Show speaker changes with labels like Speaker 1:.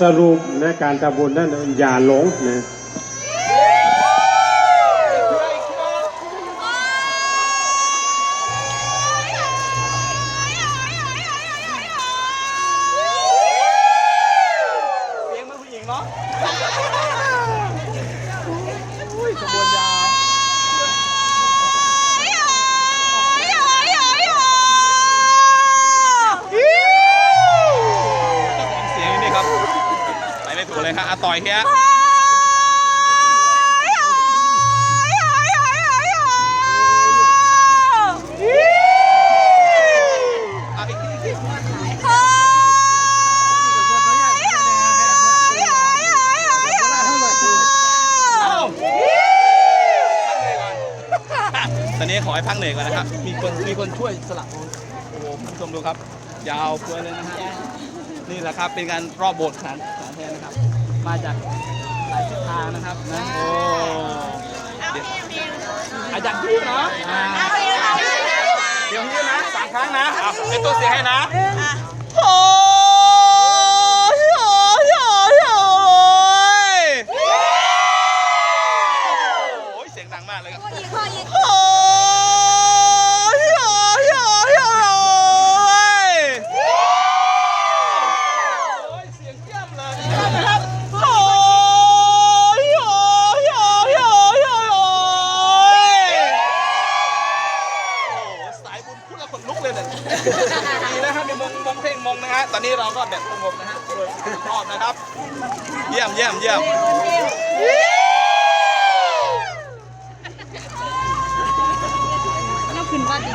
Speaker 1: สรุปนะการทำบุญนั้นอย่าหลงนะ
Speaker 2: เสียงมันผู้หญิงเนาะอุ้ยขบวนยาวเจ้าของเสียงนี่ครับ ไปไม่ถูก เลยฮะอาต่อยเฮียเอาอีกทีอีกทีเอาพักเหนื่อยก่อนตอนนี้ขอให้พักเหนื่อยก่อนนะครับ มีคนมีคนช่วยสลับโอ้โหคุณผู้ชมดูครับ ยาวเพื่อเลยนะฮะ นี่แหละครับ เป็นการรอบโบสถ์สารสารแทนนะครับ มาจากหลายทิศทางนะครับนะโอ้เดี๋ยวอาจารย์พี่เนาะอ่าเดี๋ยวพี่นะสามครั้งนะอะเป็นตัวเสียงให้นะโอ้ยโอ้ยโอ้ยโอ้ยเสียงดังมากเลยครับ โอ้ยโอ้ยโอ้ย ดีนะครับมีมงมงเพลงมงนะฮะ ตอนนี้เราก็แบบสงบนะฮะโดยรอบนะครับ เยี่ยมเยี่ยมเยี่ยม
Speaker 3: เราขึ้นบ้านดี